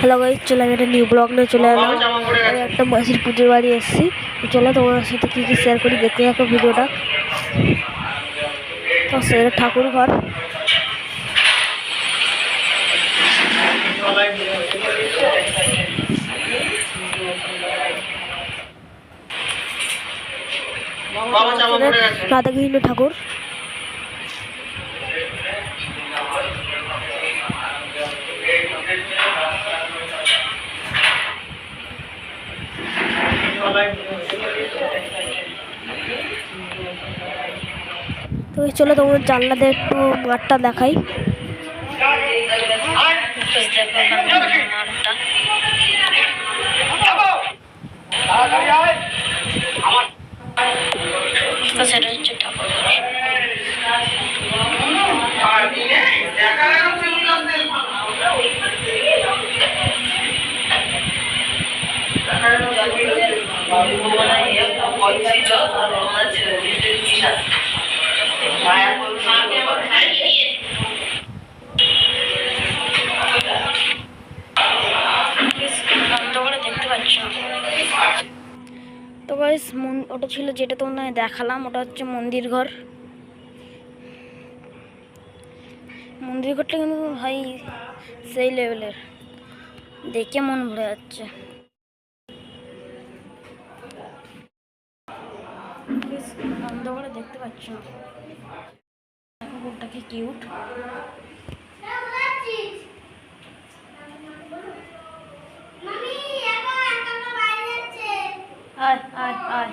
Hello guys চলে আমি একটা নিউ ব্লগ নিয়ে চলে এলাম। আমি একটা মাসির পুজোর বাড়ি এসেছি। চলো তোমার সাথে কী কী শেয়ার করি দেখতে থাকো ভিডিওটা। তো সেটা ঠাকুর ঘর। রাধাকৃষ্ণ ঠাকুর। তো চলো তোমার জানলাদের একটু মাঠটা দেখাই। তো গাইস ওটা ছিল যেটা তোমাদের দেখালাম, ওটা হচ্ছে মন্দির ঘর। মন্দির ঘরটা কিন্তু ভাই সেই লেভেলের দেখে মন ভরে যাচ্ছে। Guys, বন্ধ করে দেখতে পাচ্ছ। দেখো কুকুরটা কি কিউট আয় আয় আয়।